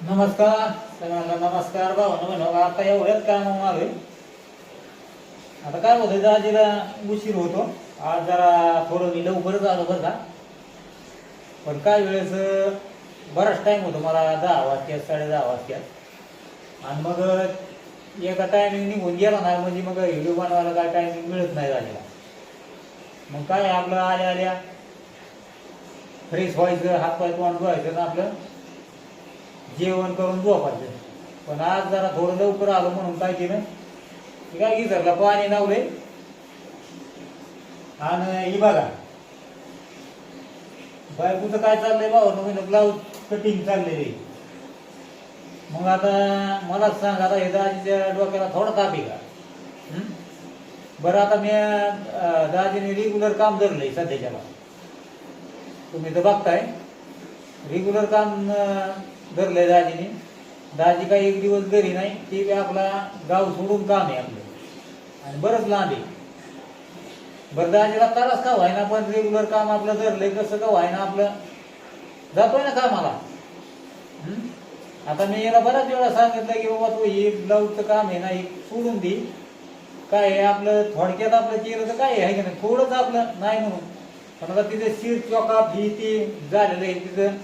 नमस्कार सगळ्यांना नमस्कार भावानं म्हणून आता एवढ्याच काम मागे. आता काय होतं दाजीला उशीर होतो. आज जरा थोडं मी लवकरच आलो बरं का. पण काय वेळेस बराच टाईम होतो मला दहा वाजत्यात साडे दहा वाजत्यात आणि मग एका टायमिंग निघून गेला नाही म्हणजे मग व्हिडिओ बनवायला काय टायमिंग मिळत नाही झालेला मग काय आपलं आल्या आल्या फ्रेश व्हायचं हातपाय तोंड धुवायचं ना आपलं. जेवण करून झोपायचं. पण आज जरा थोडं लवकर आलो म्हणून काय केलं? की काय गिझरला पाणी लावले. आणि ही बघा. बायकोचं काय चाललंय बाबा नवीन ब्लाऊज कटिंग चाललेली. मग आता मलाच सांग आता हे दाजीच्या डोक्याला थोडा ताप आहे का? बरं आता मी दाजीने रेग्युलर काम धरलंय सध्याच्याला. तुम्ही तर बघताय. रेग्युलर काम धरलंय दाजीने. दाजी काही एक दिवस घरी नाही ते बी आपला गाव सोडून काम आहे आपलं. आणि बरंच लांब आहे. बरं दाजीला त्रास का व्हायना पण रेग्युलर काम आपलं धरलंय कसं का व्हायना आपलं? जातोय ना कामाला. आता मी याला बऱ्याच वेळा सांगितलं की बाबा तू हे ब्लाऊजचं काम आहे ना हे सोडून दे. काय आहे आपलं थोडक्यात आपलं केलं तर काय आहे की नाही? थोडंच आपलं नाही म्हणून. पण आता तिथे शिर चॉकाप ही ती झालेलं आहे तिथं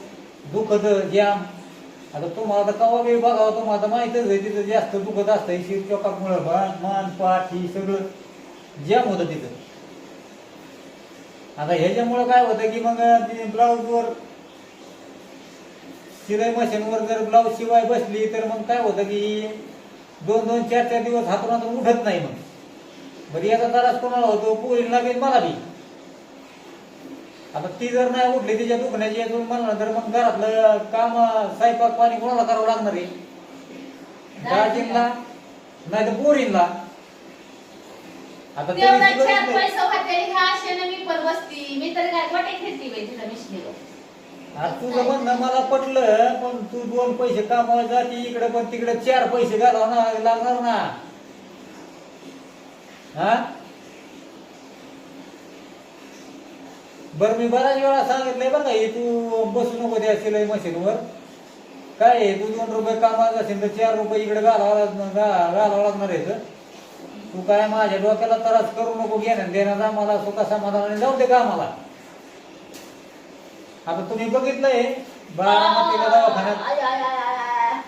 दुखत जाम. आता तुम्हाला आता कवा वेळ बघावं तुम्हाला आता माहितच आहे तिथं जास्त दुखत असतं शिर चॉकापमुळं मान मान पाठ ही सगळं जाम होतं तिथं. आता ह्याच्यामुळं काय होतं की मग ते ब्लाऊजवर शिलाई मशीनवर जर ब्लाऊज शिवाय बसली तर मग काय होतं की दोन दोन चार चार दिवस हातून उठत नाही मग. बरी याचा त्रास कोणाला होतो? पोरीला बी मला बी. आता ती जर नाही उठली तिच्या दुखण्याची म्हणलं तर मग घरातलं काम स्वयंपाक पाणी कोणाला करावं लागणार आहे? दाजींना नाही. तर पोरींना आता ते तेवढा. चार पैसा होते ह्या आशेने मी पण बसती. मी तर काय बाई मिशनीला आज तुझं म्हणणं मला पटलं पण तू दोन पैसे कमावायला जाते इकडे पण तिकडे चार पैसे घालावं ना लागणार ना. हा? बरं मी बऱ्याच वेळा सांगितलंय बरं का हे तू बसू नको त्या सिलाई मशीनवर काय आहे तू दोन रुपये कामाला असेल तर चार रुपये इकडे घालावं घालावं लागणार आहे तर. तू काय माझ्या डोक्याला त्रास करू नको घेणं देण्याचा मला सुखा समाधानाने जाऊ दे कामाला आता तुम्ही बघितलंय बारामतीला दवाखान्यात.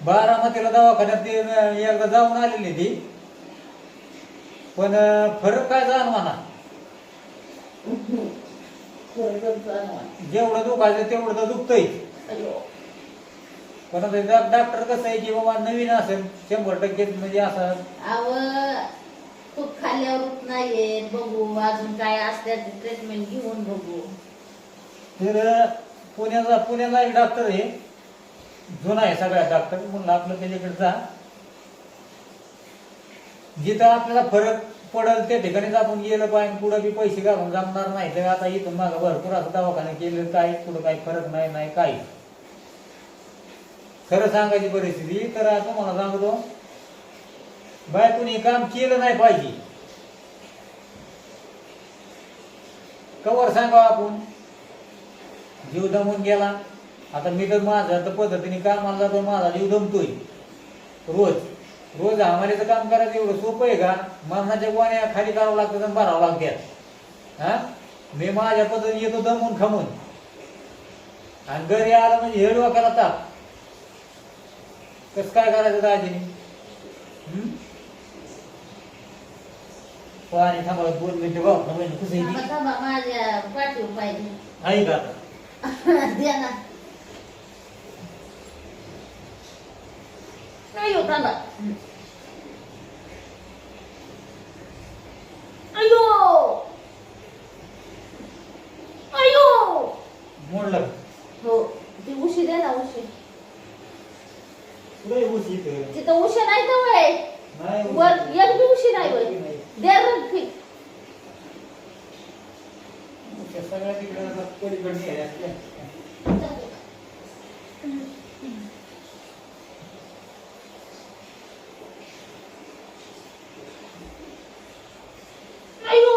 बारामतीला दवाखान्यात ती एकदा जाऊन आलेली ती पण फरक काय जाणवा ना जेवढं दुखायचं तेवढं तर दुखतंय. पण डॉक्टर कसं आहे की बाबा नवीन असेल शंभर टक्के म्हणजे असं. अव तूप खाल्ल्यावर नाहीये. बघू अजून काय असते ट्रीटमेंट घेऊन बघू. तर पुण्याला पुण्याला एक डॉक्टर आहे. जुना आहे सगळ्या डॉक्टर. म्हणलं आपलं त्याच्याकडे जा. जिथं आपल्याला फरक पडल त्या ठिकाणीच आपण गेलं पाहिजे कुठं बी पैसे घालून जमणार नाही. तर आता इथून मागं भरपूर असं दवाखाने केले काय कुठं काही फरक नाही नाही काही. खरं सांगायची परिस्थिती तर आता मला सांगतो कुणी काम केलं नाही पाहिजे. कवर सांगा आपण. जीव दमून गेला. आता मी तर माझ्या तर पद्धतीने कामाला जातो माझा जीव दमतोय. रोज. रोज हमालीचं काम करायचं एवढं सोपं आहे का? मरणाच्या गोण्या खाली करावं लागतं आणि भरावं लागतात हा? मी माझ्या पद्धतीने येतो दमून खमून. आणि घरी आला म्हणजे हेड डोक्याला ताप. कसं काय करायचं दाजीने? पाणी थांबा दोन मिनिटं बघ कसं आहे का? आता द्या ना अयो थांबा अयो अयो मोडलं हो ती उशी दे ना उशी पुढे ऊस इथं तिथं उशी नाही तर वय नाही ऊस वर इथं. एक बी उशी नाही वय नाही. दे रग फिक त्या सगळ्या तिकडे आता पलीकडे न्यायला असल्या. अयो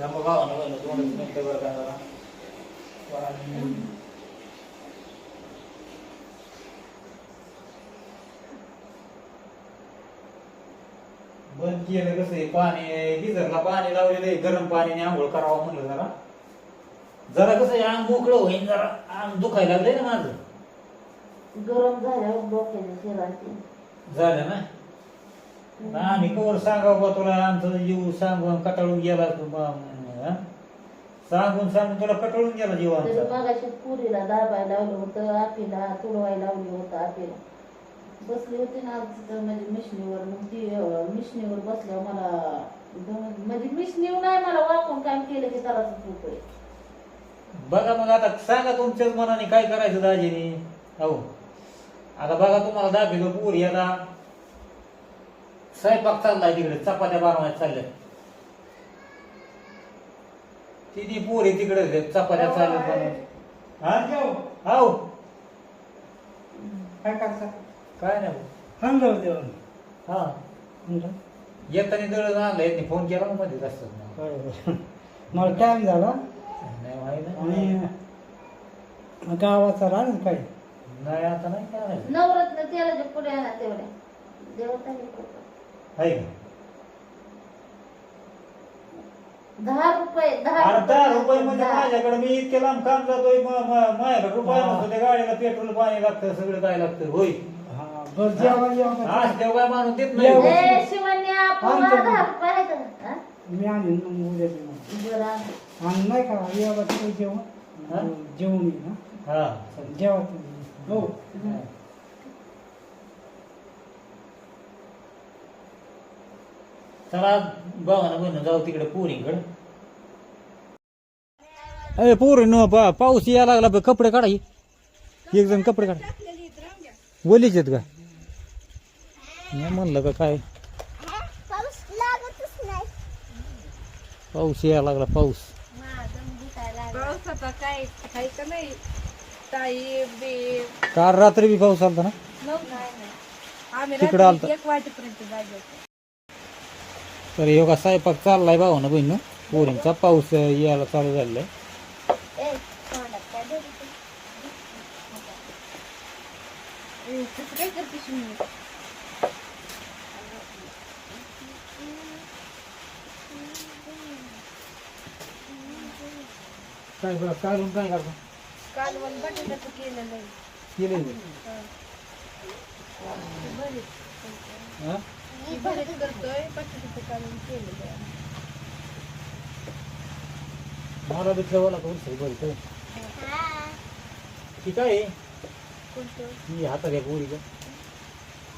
बाबांनो दोनच मिनिटं बरं का जरा. पाणी. बंद केलं कसं आहे पाणी गिझरला पाणी लावलेलं आहे गरम पाण्याने आंघोळ करावं म्हणलं जरा जरा कसं आहे अंग मोकळं होईन जरा अंग दुखायला लागलंय ना माझं गरम झाल्यावर डोक्याने शिरायचे झालं ना आम्ही कवर सांगावं बा तुला आमचं जीव सांगून कटाळून गेला तू बा, हं? सांगून सांगून तुला कटाळून गेला जीव आमचा मगाशी पुरीला दाबायला लावलं होतं आपीला तुडवायला लावलं होतं आपीला बसली होती ना तिथं म्हणजे मिशनीवर मग ती अं, मिशनीवर बसल्यावर मला म्हणजे मिशनीवर नाही मला वाकून काम केलं की जराच होतोय बघा मग आता सांगा तुमच्याच मनाने काय करायचं दाजीने. हो आता बघा तुम्हाला दाखवतो पूर याला स्वयंपाक चाललाय तिकडे चपात्या बारवायला चालल्या तिन्ही पोरी तिकडे चपात्या चालल्या बनवत हा? हो काय करता? काय नाही आणलं जेवण. हा. येताना दळण आणलं यांनी फोन केला मग मध्ये असतात बरं. मला टाइम झाला. नाही माहिती आणि नाही गावाचा राग काय? नाही, आता नाही काय. नवरत्न तेलाच्या पुढे आणा तेवढ्या. देवता. आहे का दहा रुपये दहा रुपये म्हणजे. माझ्याकडे मी इतके लांब काम जातोय माझ्याकडे रुपये. नसतो त्या गाडीला पेट्रोल पाणी लागतं सगळं काय लागतं होय हा बरं जेवण जेवण आज तेव्हा काय माणूस देत जेवण. नाही ए, शिवण्या पुन्हा. दहा रुपये आहेत का? हा? मी आणीन मग उद्या जेवण बरं आण. नाही का या बाजूला हा? जेवण जेवण येईल ना हा जेवा तुम्ही. हो चला बघा ना बहिण जाऊ तिकडे पोरीकडे. अरे पोरी न पाऊस यायला लागला बघ, कपडे काढा. एक जण कपडे काढा. वलीच आहेत का? मी म्हणलं का काय? पाऊस लागतच नाही पाऊस यायला लागला पाऊस. पावसाचा काय खायचं नाही? ताई बे. काल रात्री बी पाऊस आलता ना? आम्ही तिकडं आलतं. रात्री एक वाजेपर्यंत तर योगा स्वयंपाक चाललाय भाऊ ना बहिण. पोरींचा पाऊस यायला चालू झालाय ए तोंडात काय बरं काढून काय करतो? भरीत करतोय मला बी ठेवायला कोण सही हा. ती काय आहे? कोणतं ती हातात आहे पोरीचं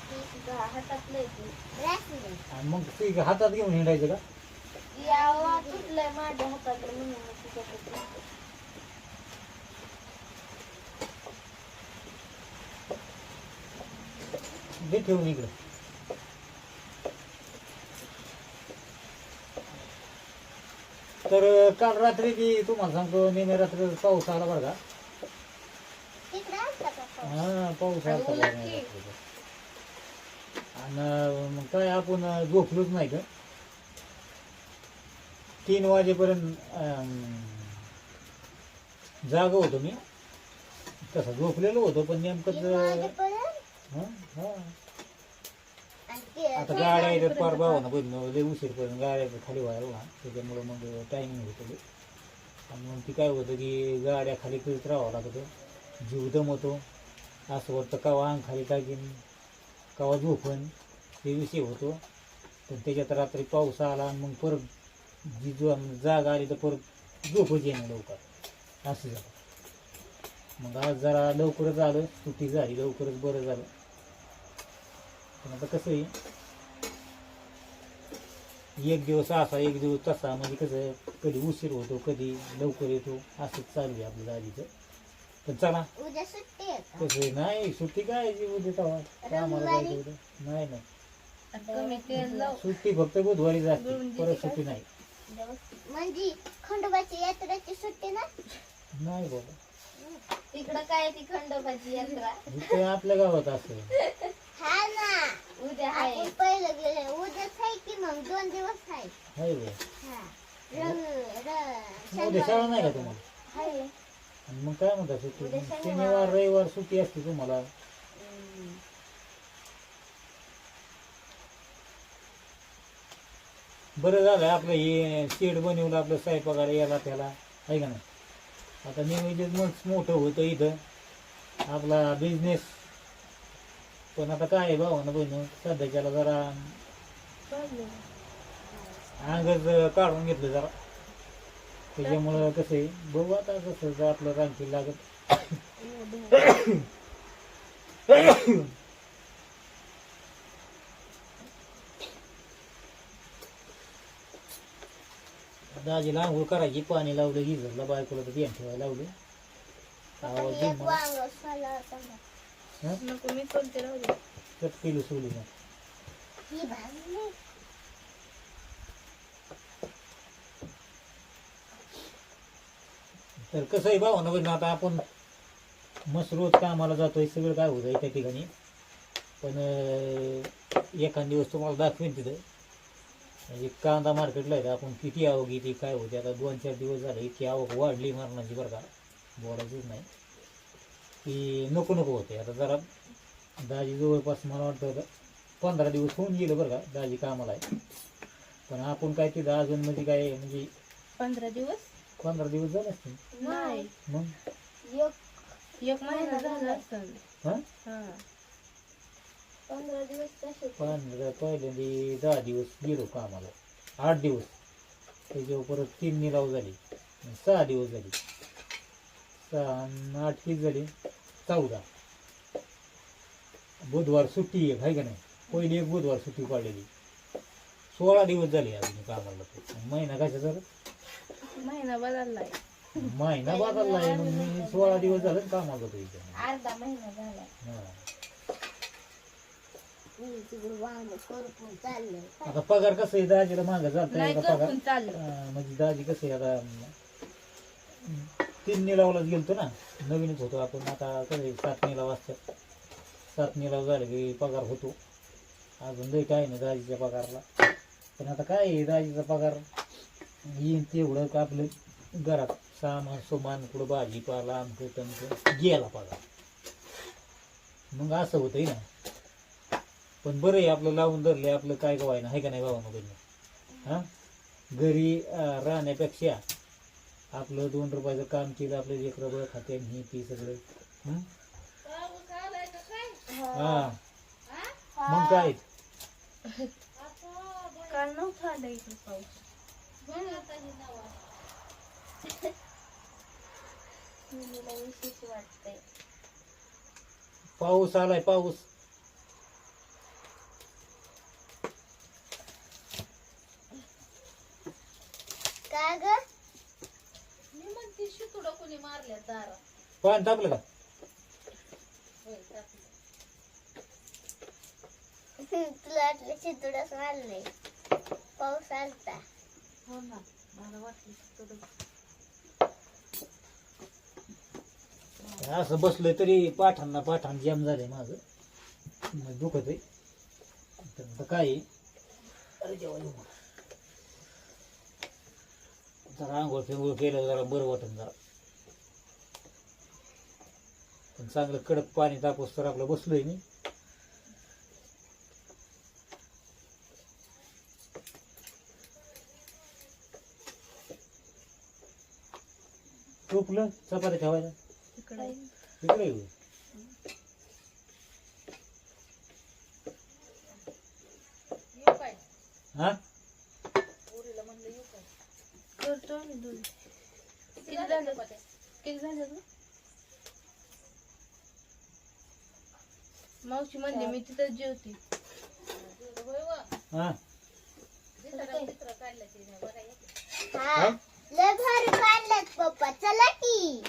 ती तुझ्या हातातलं आहे ते. रासले. आणि मग ती हातात घेऊन हिंडायचं का यावा तुटलंय माझ्या हातातलं म्हणून मी तुझ्याकडे देते. दे ठेवून इकडे तर काल रात्री ती तुम्हाला सांगतो नेहमी रात्री पाऊस आला बरं का. का पाऊस? हा पाऊस आला होता बरं नेहमी रात्रीचा. आणि मग काय आपण झोपलोच नाही का? तीन वाजेपर्यंत अं, जाग होतो मी. तसं झोपलेलो होतो पण नेमकंच हा हा. ते आता गाड्या येतात पार भावानं बदल लय उशीरपर्यंत गाड्या खाली व्हायला ना त्याच्यामुळं मग टायमिंग होतं ते. आणि मग ती काय होतं की गाड्या खाली करीत राहावं लागतं. जीव दमवतो असं वाटतं कवा अंग खाली टाकीन कवा झोपण हे विषय होतो. पण त्याच्यात रात्री पाऊस आला आणि मग परत जी जो जाग आली तर परत झोपच येणं लवकर. असं झालं. मग आज जरा लवकरच आलं सुट्टी झाली लवकरच बरं झालं. पण आता कसं आहे एक दिवस असा एक दिवस तसा म्हणजे कसं कधी उशीर होतो कधी लवकर येतो असंच चालू आहे आपलं आधीचं. पण चला. उद्या सुट्टी आहे का? कसं आहे, नाही सुट्टी काय जी उद्या तेव्हा? कामाला? जायचं उद्या. नाही नाही. कमी तेल लाव. सुट्टी फक्त बुधवारी जाते परत? सुट्टी नाही. म्हणजे खंडोबाची यात्रेची सुट्टी ना? नाही बाबा. तिकडं काय ती खंडोबाची यात्रा? इथे आपल्या गावात असं हा ना उद्या आहे. आपण पहिलं गेले. उद्याच आहे की मग दोन दिवस आहे. आहे बा हा. उद्या शाळा नाही का तुम्हाला? हाय. आणि मग काय म्हणता सुट्टी? शनिवार. रविवार सुट्टी असते तुम्हाला. बरं झालं आपलं हे शेड बनवलं आपलं स्वयंपाकाला याला त्याला. आहे का नाही? आता नियोजन मग मोठं होतं इथं. आपला बिझनेस पण आता काय भावानं बहिण सध्याच्याला जरा अंगच काढून घेतलं जरा. त्याच्यामुळं कसं आहे बघू आता कसं आपलं रांगची लागत. दाजीला आंघोळ करायची पाणी लावलं गिझरला बायकोला तर बियाण ठेवायला लावलं. आवाज नको मी कोणते राहू दे कट केलं ही भाजली तर कसं आहे भावानं बहिण आता आपण मस्त रोज कामाला जातोय सगळं काय होत आहे त्या ठिकाणी पण एखाद दिवस तुम्हाला दाखवेन तिथं म्हणजे कांदा मार्केटला आहे आपण किती आवक येते काय होते आता दोन चार दिवस झाले इतकी आवक वाढली मरणाची बरं का बोलायचंच नाही की नको नको होते. आता जरा दाजी जवळपास मला वाटतं पंधरा दिवस होऊन गेलं बरं का दाजी कामाला आहे. पण आपण काय तिथं अजून म्हणजे काय म्हणजे पंधरा दिवस? पंधरा दिवस झाले असतील. नाही. मग? एक एक महिना झाला असेल. हां? हा. पंधरा दिवस तसे. पंधरा पहिल्यांदा दहा दिवस गेलो कामाला. आठ दिवस. त्याच्यावर परत तीन निलाव झाले. आणि सहा दिवस झाले. सहा आठ किती झाले? चौदा. बुधवार सुट्टी एक आहे का नाही? पहिली एक बुधवार सुट्टी काढलेली सोळा दिवस झाले अजून कामाला. आणि महिना कशा जर महिना बदललाय. महिना बदलला आहे मग मी सोळा दिवस झालं कामाला जातो इथे. अर्धा महिना झाला. आता पगार कसं आहे? दाजीला मागं जात नाही पगार? करपून चाललं. अं, म्हणजे दाजी कसं आहे आता? तीन निलावलाच गेलतो ना. नवीनच होतो. आपण आता कसं सात निलाव असतात. सात निलाव झाले की पगार होतो. अजून लई काय नाही दाजीच्या पगारला. पण आता काय आहे दाजीचा पगार येईन तेवढं का आपलं घरात सामान सुमान कुठं भाजीपाला आमचं तमकं गेला पगार. मग असं होतंय ना. पण बरं आहे आपलं लावून धरले आपलं काय गवाय ना आहे का नाही बाबा मग हां? घरी राहण्यापेक्षा आपलं दोन रुपयाचं काम केलं आपलं एक रबळ खाते आणि हे ती सगळं. हा? मग काय? काल नव्हता आला पाऊस विशेष वाटतंय पाऊस आलाय पाऊस. काय ग? शितुडं कोणी मारल्या दारात पाणी टाकलं का? होय टाकलं. तुला वाटलं चितुडच मारलंय? पाऊस आलता. हो ना मला वाटलं शितुडं असं बसलोय तरी पाठांना पाठां जॅम झालंय माझं. मग दुखत आहे तर आता काय आहे? अरे जेव्हा जरा आंघोळ फिंगोळ केलं जरा बरं वाटून जरा. पण चांगलं कडक पाणी तापस तर आपलं बसलोय मी. टोपलं चपाती ठेवायला तिकडे येऊ. हा पोरीला म्हणलं येऊ काय दोन. किती झालं? किती झालं मावशी म्हणली मी तिथं जेवते. हा. चित्र. हा. लय भारी पप्पा. चला की.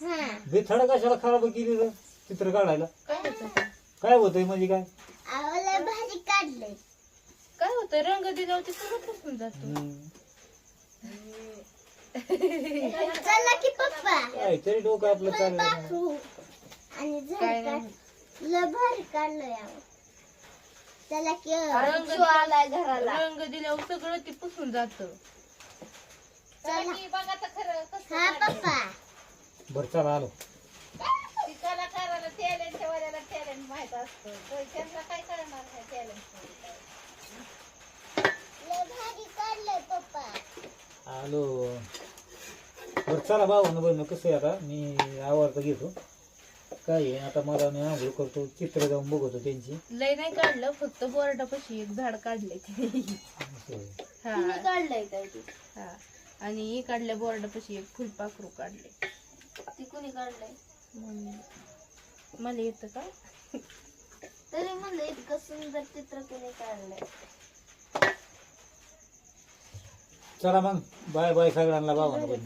हा. बिथड कशाला खराब केली रे? चित्र काढायला. काय होतं? ते? काय होतंय म्हणजे काय अहो लय भारी काढलंय काय होतं. रंग दिल्यावर ते सगळं पुसून जातो. चला की पप्पा. काय तरी डोकं आपलं चाललं आणि काय झाड नाही. काढ लय भारी काढलंय अहो त्याला रंग शिव आलाय घराला. रंग दिल्यावर सगळं ते पुसून जात. हा पप्पा. बरं चला आलो. कलाकाराला टॅलेंट माहीत असतं. तो त्यांना काय करणार नाही टॅलेंट आलो बरं चला भाऊ बरं कसं आहे आता? मी आवडतं घेतो. काय आहे? आता मला मी आंघोळ करतो चित्र जाऊन बघतो त्यांची. लय नाही काढलं फक्त बोर्डापाशी एक झाड काढले. हा. काढलंय काय ती? हा. आणि हे काढल्या बोर्डापाशी एक फुलपाखरू काढले ती कुणी काढलंय? मला येतं का? तरी म्हणलं इतकं सुंदर चित्र कुणी काढलंय. चला मग. बाय बाय सगळ्यांना भाऊ झाले